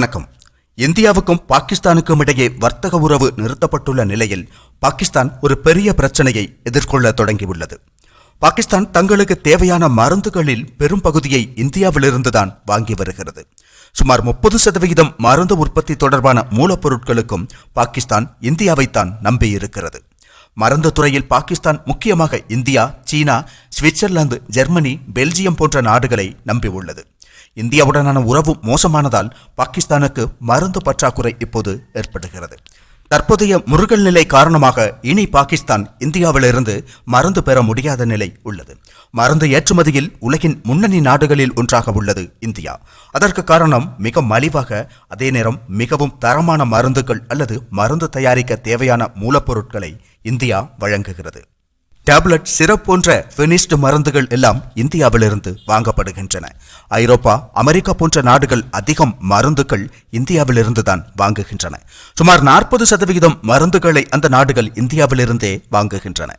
வணக்கம். இந்தியாவுக்கும் பாகிஸ்தானுக்கும் இடையே வர்த்தக உறவு நிறுத்தப்பட்டுள்ள நிலையில் பாகிஸ்தான் ஒரு பெரிய பிரச்சனையை எதிர்கொள்ள தொடங்கியுள்ளது. பாகிஸ்தான் தங்களுக்கு தேவையான மருந்துகளில் பெரும் பகுதியை இந்தியாவிலிருந்துதான் வாங்கி வருகிறது. சுமார் முப்பது சதவிகிதம் மருந்து உற்பத்தி தொடர்பான மூலப்பொருட்களுக்கும் பாகிஸ்தான் இந்தியாவைத்தான் நம்பியிருக்கிறது. மருந்து துறையில் பாகிஸ்தான் முக்கியமாக இந்தியா சீனா சுவிட்சர்லாந்து ஜெர்மனி பெல்ஜியம் போன்ற நாடுகளை நம்பியுள்ளது. இந்தியாவுடனான உறவு மோசமானதால் பாகிஸ்தானுக்கு மருந்து பற்றாக்குறை இப்போது ஏற்படுகிறது. தற்போதைய முருகல் நிலை காரணமாக இனி பாகிஸ்தான் இந்தியாவிலிருந்து மருந்து பெற முடியாத நிலை உள்ளது. மருந்து ஏற்றுமதியில் உலகின் முன்னணி நாடுகளில் ஒன்றாக உள்ளது இந்தியா. அதற்கு காரணம் மிக மலிவாக அதே நேரம் மிகவும் தரமான மருந்துகள் அல்லது மருந்து தயாரிக்க தேவையான மூலப்பொருட்களை இந்தியா வழங்குகிறது. டேப்லெட் சிரப் போன்ற பினிஷ்டு மருந்துகள் எல்லாம் இந்தியாவிலிருந்து வாங்கப்படுகின்றன. ஐரோப்பா அமெரிக்கா போன்ற நாடுகள் அதிகம் மருந்துகள் இந்தியாவிலிருந்து தான் வாங்குகின்றன. சுமார் நாற்பது சதவிகிதம் மருந்துகளை அந்த நாடுகள் இந்தியாவிலிருந்தே வாங்குகின்றன.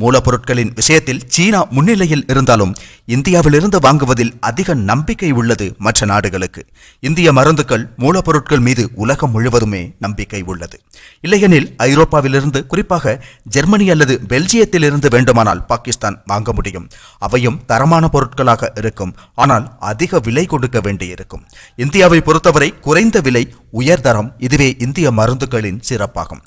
மூலப்பொருட்களின் விஷயத்தில் சீனா முன்னிலையில் இருந்தாலும் இந்தியாவிலிருந்து வாங்குவதில் அதிக நம்பிக்கை உள்ளது மற்ற நாடுகளுக்கு. இந்திய மருந்துகள் மூலப்பொருட்கள் மீது உலகம் முழுவதுமே நம்பிக்கை உள்ளது. இல்லையெனில் ஐரோப்பாவிலிருந்து குறிப்பாக ஜெர்மனி அல்லது பெல்ஜியத்திலிருந்து வேண்டுமானால் பாகிஸ்தான் வாங்க முடியும். அவையும் தரமான பொருட்களாக இருக்கும். ஆனால் அதிக விலை கொடுக்க வேண்டியிருக்கும். இந்தியாவை பொறுத்தவரை குறைந்த விலை உயர்தரம் இதுவே இந்திய மருந்துகளின் சிறப்பாகும்.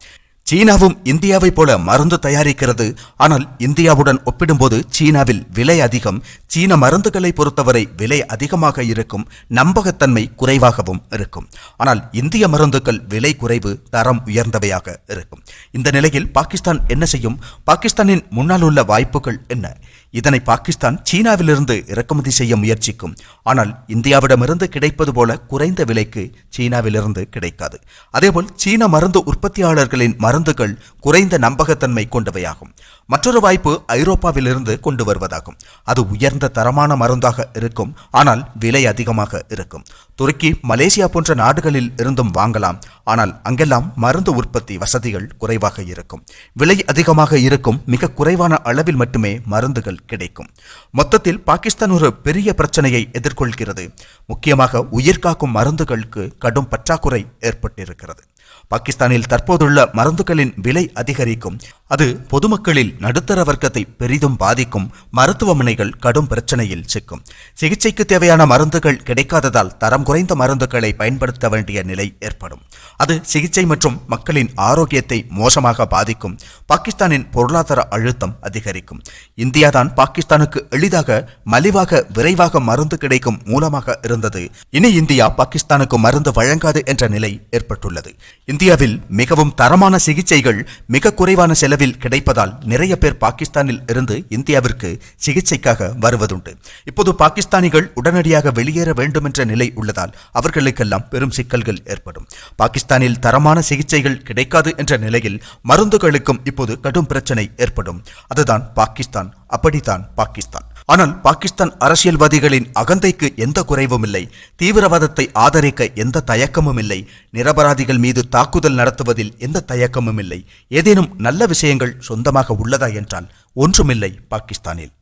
சீனாவும் இந்தியாவைப் போல மருந்து தயாரிக்கிறது. ஆனால் இந்தியாவுடன் ஒப்பிடும்போது சீனாவில் விலை அதிகம். சீன மருந்துகளை பொறுத்தவரை விலை அதிகமாக இருக்கும். நம்பகத்தன்மை குறைவாகவும் இருக்கும். ஆனால் இந்திய மருந்துகள் விலை குறைவு தரம் உயர்ந்தவையாக இருக்கும். இந்த நிலையில் பாகிஸ்தான் என்ன செய்யும்? பாகிஸ்தானின் முன்னால் உள்ள வாய்ப்புகள் என்ன? இதனை பாகிஸ்தான் சீனாவிலிருந்து இறக்குமதி செய்ய முயற்சிக்கும். ஆனால் இந்தியாவிடமிருந்து கிடைப்பது போல குறைந்த விலைக்கு சீனாவிலிருந்து கிடைக்காது. அதேபோல் சீன மருந்து உற்பத்தியாளர்களின் மருந்துகள் குறைந்த நம்பகத்தன்மை கொண்டவையாகும். மற்றொரு வாய்ப்பு ஐரோப்பாவிலிருந்து கொண்டு வருவதாகும். அது உயர்ந்த தரமான மருந்தாக இருக்கும் ஆனால் விலை அதிகமாக இருக்கும். துருக்கி மலேசியா போன்ற நாடுகளில் இருந்தும் வாங்கலாம் ஆனால் அங்கெல்லாம் மருந்து உற்பத்தி வசதிகள் குறைவாக இருக்கும். விலை அதிகமாக இருக்கும் மிக குறைவான அளவில் மட்டுமே மருந்துகள் கிடைக்கும். மொத்தத்தில் பாகிஸ்தான் ஒரு பெரிய பிரச்சனையை எதிர்கொள்கிறது. முக்கியமாக உயிர்காக்கும் மருந்துகளுக்கு கடும் பற்றாக்குறை ஏற்பட்டிருக்கிறது. பாகிஸ்தானில் தற்போதுள்ள மருந்துகளின் விலை அதிகரிக்கும். அது பொதுமக்களில் நடுத்தர வர்க்கத்தை பெரிதும் பாதிக்கும். மருத்துவமனைகள் கடும் பிரச்சனையில் சிக்கும். சிகிச்சைக்கு தேவையான மருந்துகள் கிடைக்காததால் தரம் குறைந்த மருந்துகளை பயன்படுத்த வேண்டிய நிலை ஏற்படும். அது சிகிச்சை மற்றும் மக்களின் ஆரோக்கியத்தை மோசமாக பாதிக்கும். பாகிஸ்தானின் பொருளாதார அழுத்தம் அதிகரிக்கும். இந்தியாதான் பாகிஸ்தானுக்கு எளிதாக மலிவாக விரைவாக மருந்து கிடைக்கும் மூலமாக இருந்தது. இனி இந்தியா பாகிஸ்தானுக்கு மருந்து வழங்காது என்ற நிலை ஏற்பட்டுள்ளது. இந்தியாவில் மிகவும் தரமான சிகிச்சைகள் மிக குறைவான அளவில் கிடைப்பதால் நிறைய பேர் பாகிஸ்தானில் இருந்து இந்தியாவிற்கு சிகிச்சைக்காக வருவதுண்டு. இப்போது பாகிஸ்தானிகள் உடனடியாக வெளியேற வேண்டும் என்ற நிலை உள்ளதால் அவர்களுக்கெல்லாம் பெரும் சிக்கல்கள் ஏற்படும். பாகிஸ்தானில் தரமான சிகிச்சைகள் கிடைக்காது என்ற நிலையில் மருந்துகளுக்கும் இப்போது கடும் பிரச்சனை ஏற்படும். அதுதான் பாகிஸ்தான் அப்படித்தான் பாகிஸ்தான். ஆனால் பாகிஸ்தான் அரசியல்வாதிகளின் அகந்தைக்கு எந்த குறைவும் இல்லை. தீவிரவாதத்தை ஆதரிக்க எந்த தயக்கமும் இல்லை. நிரபராதிகள் மீது தாக்குதல் நடத்துவதில் எந்த தயக்கமும் இல்லை. ஏதேனும் நல்ல விஷயங்கள் சொந்தமாக உள்ளதா என்றால் ஒன்றுமில்லை பாகிஸ்தானில்.